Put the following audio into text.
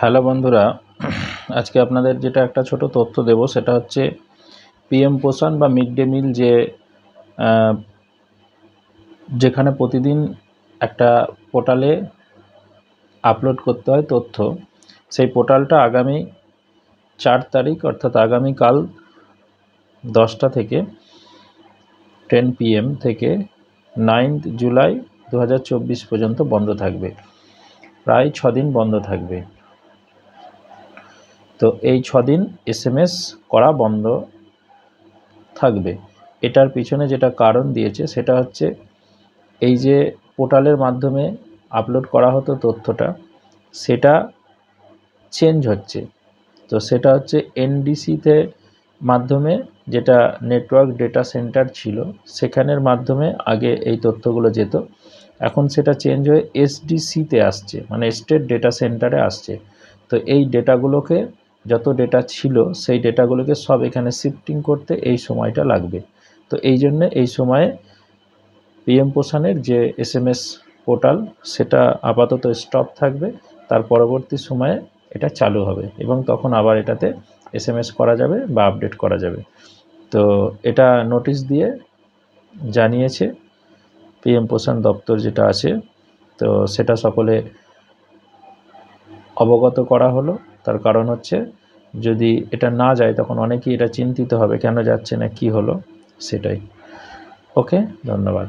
Hello বন্ধুরা, আজকে আপনাদের যেটা একটা ছোট তথ্য দেব, সেটা হচ্ছে পিএম পোষণ বা মিড ডে মিল যে যেখানে প্রতিদিন একটা পোর্টালে আপলোড করতে হয় তথ্য, সেই পোর্টালটা আগামী চার তারিখ, অর্থাৎ আগামীকাল দশটা থেকে টেন পিএম থেকে নাইন্থ জুলাই দু হাজার চব্বিশ পর্যন্ত বন্ধ থাকবে। প্রায় ছদিন বন্ধ থাকবে। তো এই ছদিন এসএমএস করা বন্ধ থাকবে। এটার পিছনে যেটা কারণ দিয়েছে সেটা হচ্ছে এই যে পোর্টালের মাধ্যমে আপলোড করা হতো তথ্যটা, সেটা চেঞ্জ হচ্ছে। তো সেটা হচ্ছে এনডিসিতে মাধ্যমে যেটা নেটওয়ার্ক ডেটা সেন্টার ছিল, সেখানের মাধ্যমে আগে এই তথ্যগুলো যেত। এখন সেটা চেঞ্জ হয়ে এসডিসিতে আসছে মানে স্টেট ডেটা সেন্টারে আসছে। তো এই ডেটাগুলোকে যত ডেটা ছিল, সেই ডেটাগুলোকে সব এখানে শিফটিং করতে এই সময়টা লাগবে। তো এই জন্যে এই সময়ে পিএম পোষণের যে এস এম এস পোর্টাল সেটা আপাতত স্টপ থাকবে। তার পরবর্তী সময়ে এটা চালু হবে এবং তখন আবার এটাতে এস এম এস করা যাবে বা আপডেট করা যাবে। তো এটা নোটিশ দিয়ে জানিয়েছে পিএম পোষণ দপ্তর যেটা আছে, তো সেটা সকলে অবগত করা হলো। তার কারণ হচ্ছে যদি এটা না যায় তখন অনেকেই এটা চিন্তিত হবে, কেন যাচ্ছে না, কি হলো? সেটাই। ওকে, ধন্যবাদ।